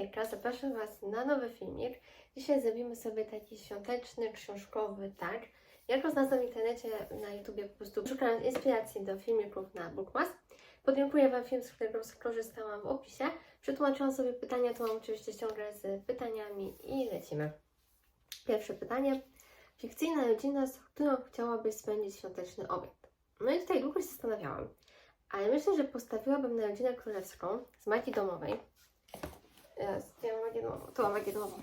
hejka, zapraszam Was na nowy filmik. Dzisiaj zrobimy sobie taki świąteczny, książkowy tag. Jak go znalazłam w internecie, na YouTubie po prostu szukając inspiracji do filmików na Bookmas. Podlinkuję Wam film, z którego skorzystałam w opisie. Przetłumaczyłam sobie pytania, tu mam oczywiście ściągę z pytaniami i lecimy. Pierwsze pytanie. Fikcyjna rodzina, z którą chciałabyś spędzić świąteczny obiad? No i tutaj długo się zastanawiałam. Ale myślę, że postawiłabym na rodzinę królewską z magii domowej. Jest, ja mam magię domową. Tu mam magię domową.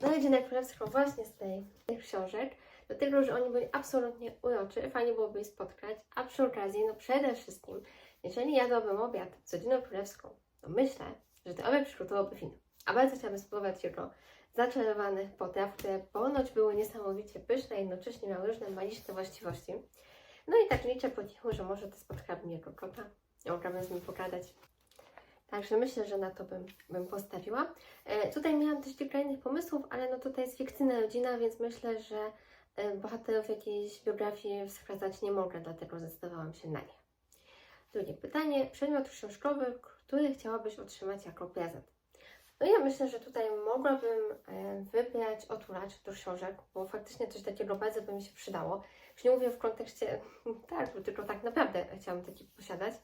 Na rodzinę królewską właśnie z tej, tych książek. Dlatego, że oni byli absolutnie uroczy. Fajnie byłoby ich spotkać. A przy okazji, no przede wszystkim, jeżeli jadłabym obiad z rodziną królewską, to myślę, że ten obiad przygotowałby film. A bardzo chciałabym spróbować jego zaczarowanych potraw, które ponoć były niesamowicie pyszne jednocześnie miały różne magiczne właściwości. No i tak liczę po cichu, że może to spotkałabym jego kota. Mogłabym z nim pogadać. Także myślę, że na to bym, bym postawiła. E, tutaj miałam też kilka innych pomysłów, ale no tutaj jest fikcyjna rodzina, więc myślę, że e, bohaterów jakiejś biografii wskazać nie mogę, dlatego zdecydowałam się na nie. Drugie pytanie. Przedmiot książkowy, który chciałabyś otrzymać jako prezent? No ja myślę, że tutaj mogłabym e, wybrać otulacz do książek, bo faktycznie coś takiego bardzo by mi się przydało. Już nie mówię w kontekście, tak, bo tylko tak naprawdę chciałam taki posiadać.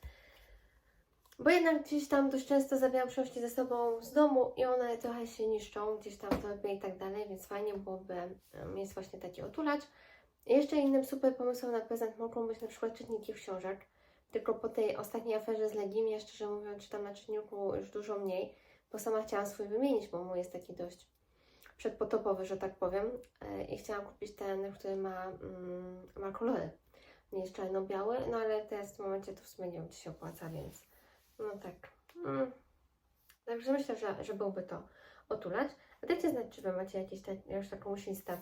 Bo jednak gdzieś tam dość często zabieram książki ze sobą z domu i one trochę się niszczą, gdzieś tam torbie i tak dalej, więc fajnie byłoby mieć właśnie taki otulacz. Jeszcze innym super pomysłem na prezent mogą być na przykład czytniki książek. Tylko po tej ostatniej aferze z Legimie, szczerze mówiąc, czytam na czytniku już dużo mniej, bo sama chciałam swój wymienić, bo mój jest taki dość przedpotopowy, że tak powiem. E, I chciałam kupić ten, który ma, mm, ma kolory. Nie jest czarno-biały, no ale teraz w tym momencie to w sumie nie wiem, czy się opłaca, więc no tak. Mm. Także myślę, że, że byłby to otulać. A dajcie znać, czy Wy macie jakieś ta, już taką listę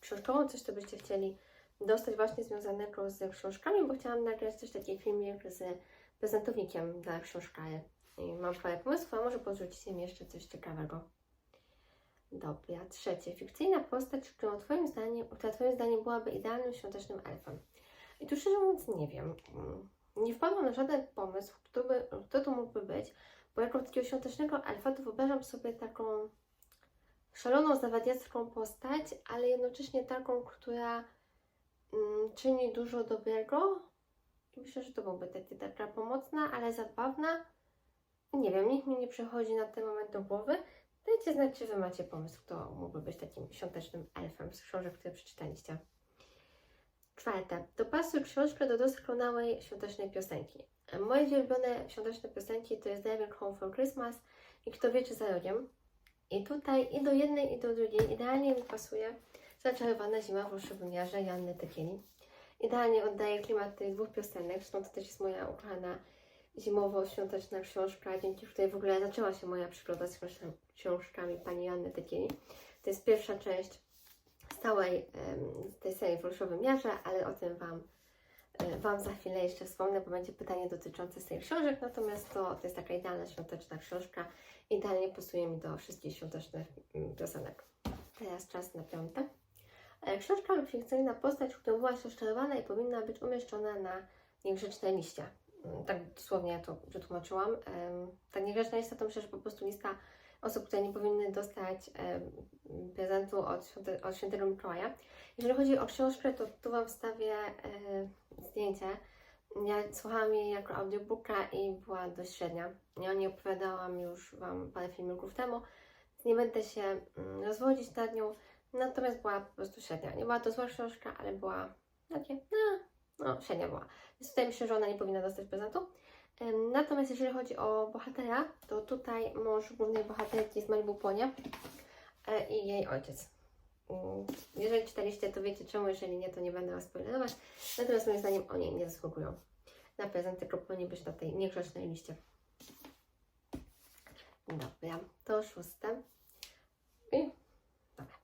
książkową, coś, co byście chcieli dostać właśnie związanego z książkami, bo chciałam nagrać też taki filmik z prezentownikiem dla książkary. I mam parę pomysłów, a może podrzucicie mi jeszcze coś ciekawego. Dobra, trzecie. Fikcyjna postać, którą twoim zdaniem, która Twoim zdaniem byłaby idealnym świątecznym elfem. I tu szczerze mówiąc nie wiem. Nie wpadłam na żaden pomysł, kto, by, kto to mógłby być, bo jako takiego świątecznego elfa to wyobrażam sobie taką szaloną, zawadiacką postać, ale jednocześnie taką, która mm, czyni dużo dobrego. Myślę, że to byłby taki, taka pomocna, ale zabawna. Nie wiem, nikt mi nie przychodzi na ten moment do głowy. Dajcie znać, czy Wy macie pomysł, kto mógłby być takim świątecznym elfem z książek, które przeczytaliście. Czwarte. Dopasuj książkę do doskonałej świątecznej piosenki. Moje ulubione świąteczne piosenki to jest Driving Home for Christmas i Kto wie, czy za rogiem. I tutaj i do jednej, i do drugiej idealnie mi pasuje Zaczarowana zima w Oszobumiarze Janny Tekieli. Idealnie oddaje klimat tych dwóch piosenek, zresztą to też jest moja ukochana zimowo-świąteczna książka, dzięki której w ogóle zaczęła się moja przygoda z książ- książkami pani Janny Tekieli. To jest pierwsza część całej tej serii w Olszowym Jarze, ale o tym Wam, e, Wam za chwilę jeszcze wspomnę, bo będzie pytanie dotyczące z tych książek, natomiast to, to jest taka idealna świąteczna książka, idealnie pasuje mi do wszystkich świątecznych mm, piosenek. Teraz czas na piąte. E, Książka lub fikcyjna postać, która była rozczarowana i powinna być umieszczona na niegrzecznej liście. Mm, Tak dosłownie ja to przetłumaczyłam. Ta niegrzeczna lista to myślę, że po prostu lista osób, które nie powinny dostać prezentu od, od świętego Mikołaja. Jeżeli chodzi o książkę, to tu Wam wstawię zdjęcie. Ja słuchałam jej jako audiobooka i była dość średnia. Ja o niej opowiadałam już Wam parę filmików temu, nie będę się mm, rozwodzić nad nią. Natomiast była po prostu średnia. Nie była to zła książka, ale była takie, no, no średnia była. Więc tutaj myślę, że ona nie powinna dostać prezentu. Natomiast jeżeli chodzi o bohatera, to tutaj mąż głównej bohaterki z Malibu Płonie e, i jej ojciec. Mm, Jeżeli czytaliście, to wiecie czemu, jeżeli nie, to nie będę Was spoilerować. Natomiast moim zdaniem oni nie zasługują na prezent, tylko powinni być na tej niegrzecznej liście. Dobra, to szóste. I dobra.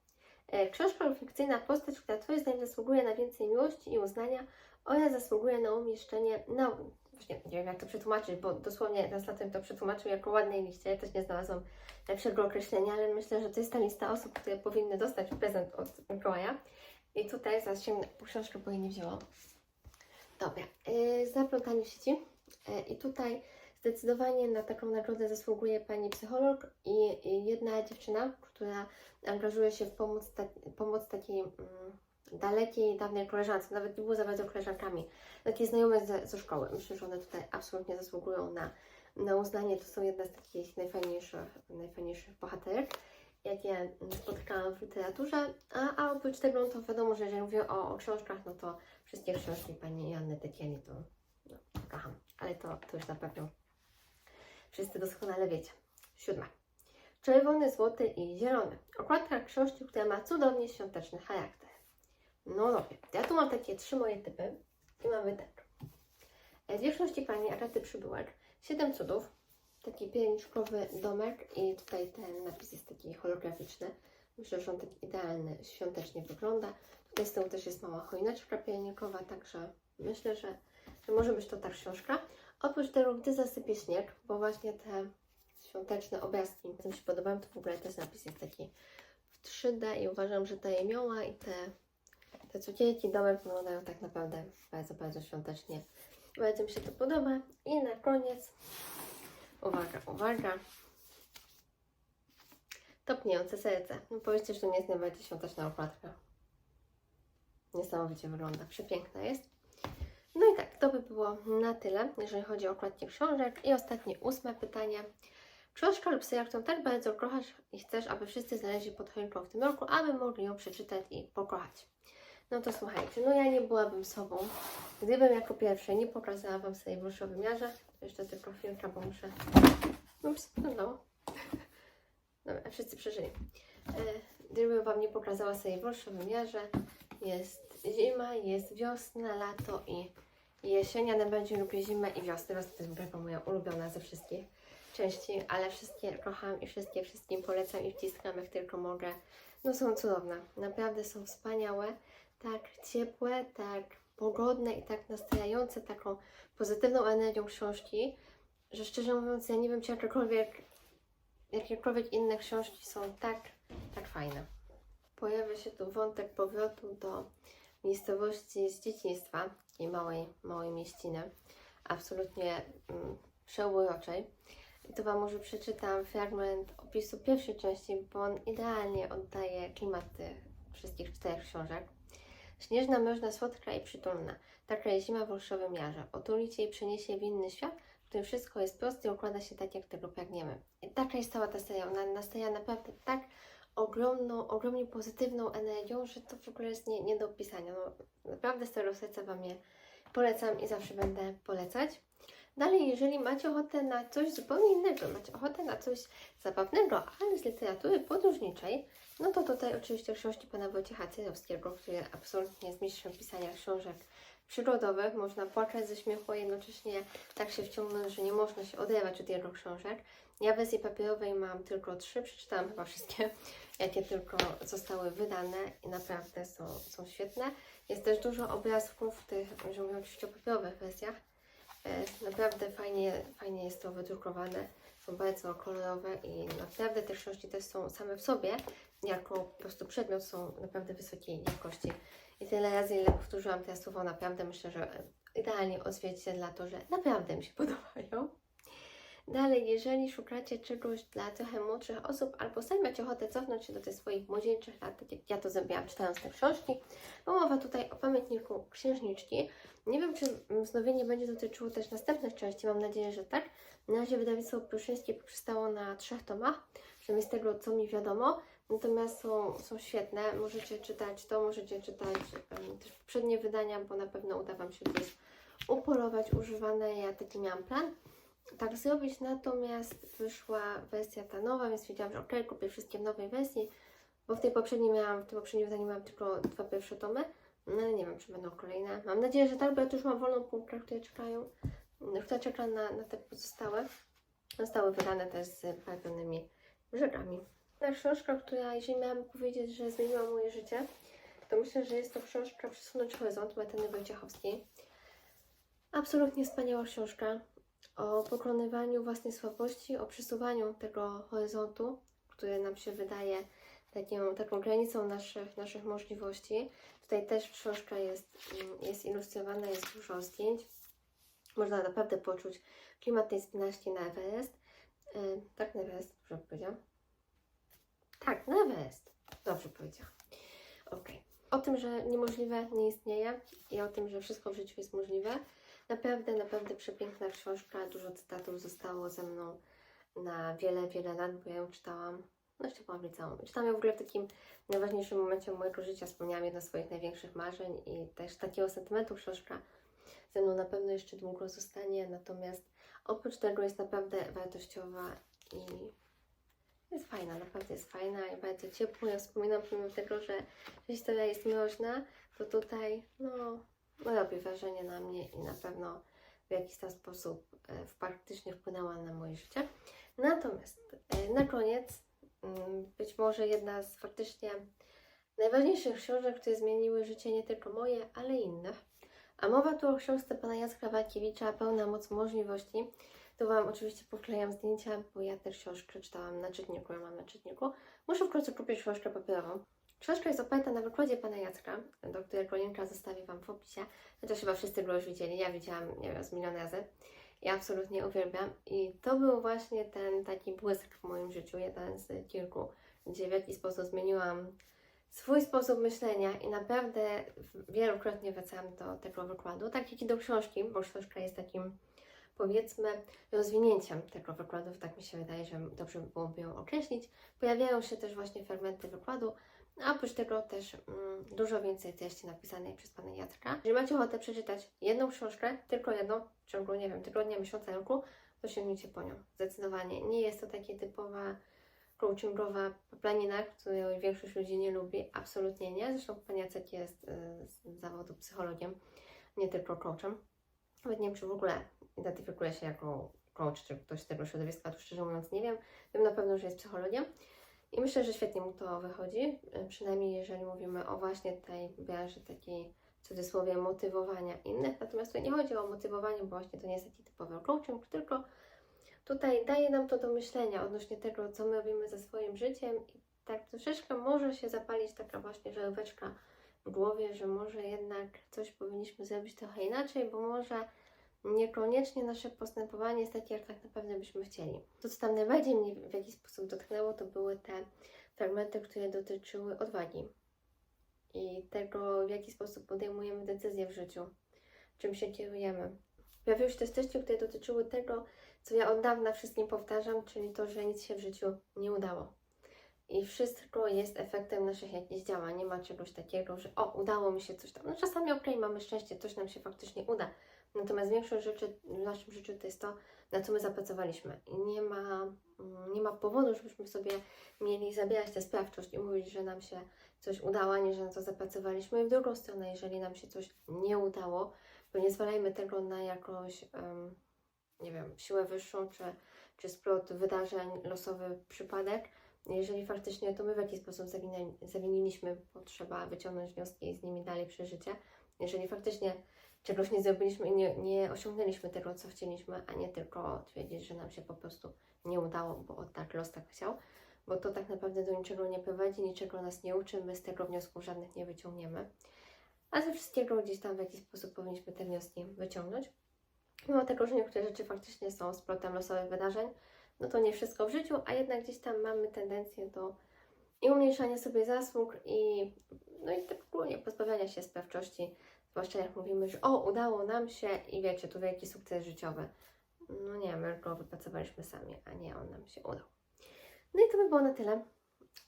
E, Książka fikcyjna postać, która Twoim zdaniem zasługuje na więcej miłości i uznania oraz zasługuje na umieszczenie na... Właśnie nie wiem jak to przetłumaczyć, bo dosłownie translator to przetłumaczył jako ładnej liście. Ja też nie znalazłam lepszego określenia, ale myślę, że to jest ta lista osób, które powinny dostać prezent od Mikołaja. I tutaj zaraz sięgnę po książkę, bo jej nie wzięłam. Dobra, yy, zaplątanie sieci. Yy, I tutaj Zdecydowanie na taką nagrodę zasługuje pani psycholog i jedna dziewczyna, która angażuje się w pomoc, ta, pomoc takiej mm, dalekiej, dawnej koleżance, nawet nie było za bardzo koleżankami, takie znajome ze, ze szkoły. Myślę, że one tutaj absolutnie zasługują na, na uznanie. To są jedne z takich najfajniejszych, najfajniejszych bohaterek, jakie spotkałam w literaturze. A, a oprócz tego, to wiadomo, że jeżeli mówię o, o książkach, no to wszystkie książki pani Janny Tetiani to no, kocham. Ale to, to już na pewno wszyscy doskonale wiecie. Siódma. Czerwony, złoty i zielony. Okładka książki, która ma cudownie świąteczny charakter. No dobrze, ja tu mam takie trzy moje typy i mamy tak. E, Dwie książki pani Agaty Przybyłek, Siedem cudów, taki pierniczkowy domek i tutaj ten napis jest taki holograficzny. Myślę, że on tak idealny, świątecznie wygląda. Tutaj z tyłu też jest mała choineczka piernikowa, także myślę, że, że może być to ta książka. Oprócz tego, gdy zasypie śnieg, bo właśnie te świąteczne obrazki mi się podobają, to w ogóle też napis jest taki w 3D i uważam, że ta jemioła i te, te cukierki domek wyglądają tak naprawdę bardzo, bardzo świątecznie. Bardzo mi się to podoba. I na koniec, uwaga, uwaga, topniejące serce. No powiedzcie, że to nie jest najbardziej świąteczna okładka. Niesamowicie wygląda, przepiękna jest. No i tak, to by było na tyle, jeżeli chodzi o okładki książek. I ostatnie, ósme pytanie. Książka lub serial, którą tak bardzo kochasz i chcesz, aby wszyscy znaleźli pod choinką w tym roku, aby mogli ją przeczytać i pokochać. No to słuchajcie, no ja nie byłabym sobą, gdybym jako pierwsze nie pokazała Wam sobie w w wymiarze. Jeszcze tylko chwilkę, bo muszę... Ups, no. Dobra, wszyscy przeżyli. E, Gdybym Wam nie pokazała sobie w wymiarze, jest zima, jest wiosna, lato i jesień. Ja najbardziej lubię zimę i wiosnę. Wiosna to jest moja ulubiona ze wszystkich części, ale wszystkie kocham i wszystkie wszystkim polecam i wciskam jak tylko mogę. No są cudowne, naprawdę są wspaniałe, tak ciepłe, tak pogodne i tak nastrajające taką pozytywną energią książki, że szczerze mówiąc ja nie wiem czy jakiekolwiek, jakiekolwiek inne książki są tak, tak fajne. Pojawia się tu wątek powrotu do miejscowości z dzieciństwa, takiej małej, małej mieściny, absolutnie mm, przeuroczej. I to Wam może przeczytam fragment opisu pierwszej części, bo on idealnie oddaje klimat tych wszystkich czterech książek. Śnieżna, mroźna, słodka i przytulna. Taka jest zima w olszowym jarze. Otulicie i przeniesie w inny świat, w którym wszystko jest proste i układa się tak, jak tego pragniemy. I taka jest cała ta seria. Ona nastaje naprawdę tak ogromną, ogromnie pozytywną energią, że to w ogóle jest nie, nie do opisania. No, naprawdę z tego serca Wam je polecam i zawsze będę polecać. Dalej, jeżeli macie ochotę na coś zupełnie innego, macie ochotę na coś zabawnego, ale z literatury podróżniczej, no to tutaj oczywiście książki pana Wojciecha Cyrowskiego, który absolutnie jest mistrzem pisania książek przygodowych. Można płakać ze śmiechu, a jednocześnie tak się wciągnąć, że nie można się oderwać od jego książek. Ja wersji papierowej mam tylko trzy, przeczytałam chyba wszystkie, jakie tylko zostały wydane i naprawdę są, są świetne. Jest też dużo obrazków tych, że mówię oczywiście o papierowych wersjach. E, Naprawdę fajnie, fajnie jest to wydrukowane. Są bardzo kolorowe i naprawdę te książki też są same w sobie, jako po prostu przedmiot są naprawdę wysokiej jakości. I tyle razy, ile powtórzyłam te słowo, naprawdę myślę, że idealnie odzwierciedla to, że naprawdę mi się podobają. Dalej, jeżeli szukacie czegoś dla trochę młodszych osób, albo sami macie ochotę cofnąć się do tych swoich młodzieńczych lat, tak jak ja to zrobiłam czytając te książki, bo mowa tutaj o pamiętniku księżniczki. Nie wiem, czy wznowienie będzie dotyczyło też następnych części, mam nadzieję, że tak. Na razie wydawnictwo Pruszyńskie przystało na trzech tomach, przynajmniej z tego, co mi wiadomo. Natomiast są, są świetne, możecie czytać to, możecie czytać um, też poprzednie wydania, bo na pewno uda Wam się gdzieś upolować używane. Ja taki miałam plan tak zrobić, natomiast wyszła wersja ta nowa, więc wiedziałam, że ok, kupię wszystkie w nowej wersji, bo w tej poprzedniej miałam, w tym poprzednim wydaniu miałam tylko dwa pierwsze tomy, no nie wiem, czy będą kolejne. Mam nadzieję, że tak, bo ja tu już mam wolną półkę, które czekają, która czeka na, na te pozostałe. Zostały wydane też z barwionymi brzegami. Ta książka, która, jeżeli miałam powiedzieć, że zmieniła moje życie, to myślę, że jest to książka Przesunąć Horyzont Martyny Wojciechowskiej. Absolutnie wspaniała książka o pokonywaniu własnej słabości, o przesuwaniu tego horyzontu, który nam się wydaje taką, taką granicą naszych, naszych możliwości. Tutaj też książka jest, mm, jest ilustrowana, jest dużo zdjęć. Można naprawdę poczuć klimat tej spinaczki na Everest. Yy, tak, na Everest, dobrze powiedziałam? Tak, na Everest. Dobrze powiedziałam. Okej. O tym, że niemożliwe nie istnieje i o tym, że wszystko w życiu jest możliwe. Naprawdę, naprawdę przepiękna książka. Dużo cytatów zostało ze mną na wiele, wiele lat, bo ja ją czytałam, no jeszcze ponad liceum. Czytałam ją w ogóle w takim najważniejszym momencie mojego życia. Spełniałam jedno z swoich największych marzeń i też takiego sentymentu książka ze mną na pewno jeszcze długo zostanie. Natomiast oprócz tego jest naprawdę wartościowa i jest fajna, naprawdę jest fajna i bardzo ciepła. Ja wspominam pomimo tego, że historia jest mroźna, to tutaj no robi wrażenie na mnie i na pewno w jakiś tam sposób e, faktycznie wpłynęła na moje życie. Natomiast e, na koniec mm, być może jedna z faktycznie najważniejszych książek, które zmieniły życie nie tylko moje, ale innych. A mowa tu o książce pana Jacka Walkiewicza Pełna moc możliwości. Tu Wam oczywiście poklejam zdjęcia, bo ja też książkę czytałam na czytniku, ja mam na czytniku. Muszę w końcu kupić książkę papierową. Książka jest oparta na wykładzie pana Jacka, do którego linka zostawię Wam w opisie. Chociaż chyba wszyscy go już widzieli, ja widziałam, nie wiem, z milion razy. Ja absolutnie uwielbiam i to był właśnie ten taki błysk w moim życiu, jeden z kilku, gdzie w jakiś sposób zmieniłam swój sposób myślenia i naprawdę wielokrotnie wracałam do tego wykładu, tak jak i do książki, bo książka jest takim powiedzmy rozwinięciem tego wykładu, tak mi się wydaje, że dobrze by byłoby ją określić. Pojawiają się też właśnie fragmenty wykładu, a oprócz tego też mm, dużo więcej treści napisanej przez pana Jacka. Jeżeli macie ochotę przeczytać jedną książkę, tylko jedną, w ciągu, nie wiem, tygodnia, miesiąca, roku, to sięgnijcie po nią. Zdecydowanie. Nie jest to takie typowa coachingowa planina, której większość ludzi nie lubi. Absolutnie nie. Zresztą pan Jacek jest y, z zawodu psychologiem, nie tylko coachem. Nawet nie wiem, czy w ogóle identyfikuje się jako coach, czy ktoś z tego środowiska, to szczerze mówiąc nie wiem. Wiem na pewno, że jest psychologiem. I myślę, że świetnie mu to wychodzi, y, przynajmniej jeżeli mówimy o właśnie tej branży takiej w cudzysłowie motywowania innych. Natomiast tutaj nie chodzi o motywowanie, bo właśnie to nie jest taki typowy coaching, tylko tutaj daje nam to do myślenia odnośnie tego, co my robimy ze swoim życiem i tak troszeczkę może się zapalić taka właśnie żaróweczka w głowie, że może jednak coś powinniśmy zrobić trochę inaczej, bo może niekoniecznie nasze postępowanie jest takie, jak tak naprawdę byśmy chcieli. To, co tam najbardziej mnie w jakiś sposób dotknęło, to były te fragmenty, które dotyczyły odwagi i tego, w jaki sposób podejmujemy decyzje w życiu, czym się kierujemy. Pojawiły się też treści, które dotyczyły tego, co ja od dawna wszystkim powtarzam, czyli to, że nic się w życiu nie udało. I wszystko jest efektem naszych jakichś działań. Nie ma czegoś takiego, że o, udało mi się coś tam. No czasami okej, okay, mamy szczęście, coś nam się faktycznie uda. Natomiast większość rzeczy w naszym życiu to jest to, na co my zapracowaliśmy. I nie ma, mm, nie ma powodu, żebyśmy sobie mieli zabierać tę sprawczość i mówić, że nam się coś udało, nie że na to zapracowaliśmy. I w drugą stronę, jeżeli nam się coś nie udało, to nie zwalajmy tego na jakąś, um, nie wiem, siłę wyższą, czy, czy splot wydarzeń, losowy przypadek. Jeżeli faktycznie to my w jakiś sposób zawiniliśmy, bo trzeba wyciągnąć wnioski i z nimi dalej przeżycie. Jeżeli faktycznie czegoś nie zrobiliśmy nie, nie osiągnęliśmy tego, co chcieliśmy, a nie tylko twierdzić, że nam się po prostu nie udało, bo tak los tak chciał, bo to tak naprawdę do niczego nie prowadzi, niczego nas nie uczy, my z tego wniosków żadnych nie wyciągniemy. A ze wszystkiego gdzieś tam w jakiś sposób powinniśmy te wnioski wyciągnąć. Mimo tego, że niektóre rzeczy faktycznie są splotem losowych wydarzeń, no to nie wszystko w życiu, a jednak gdzieś tam mamy tendencję do i umniejszania sobie zasług i no i tak ogólnie pozbawiania się sprawczości Zwłaszcza jak mówimy, że o, udało nam się i wiecie, tu wielki sukces życiowy. No nie, my go wypracowaliśmy sami, a nie on nam się udał. No i to by było na tyle.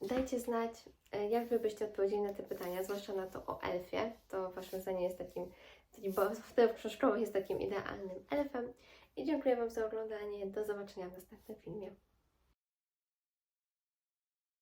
Dajcie znać, e, jak wy byście odpowiedzieli na te pytania, zwłaszcza na to o elfie. To waszym zdaniem jest takim, takim w książkowych jest takim idealnym elfem. I dziękuję Wam za oglądanie. Do zobaczenia w następnym filmie.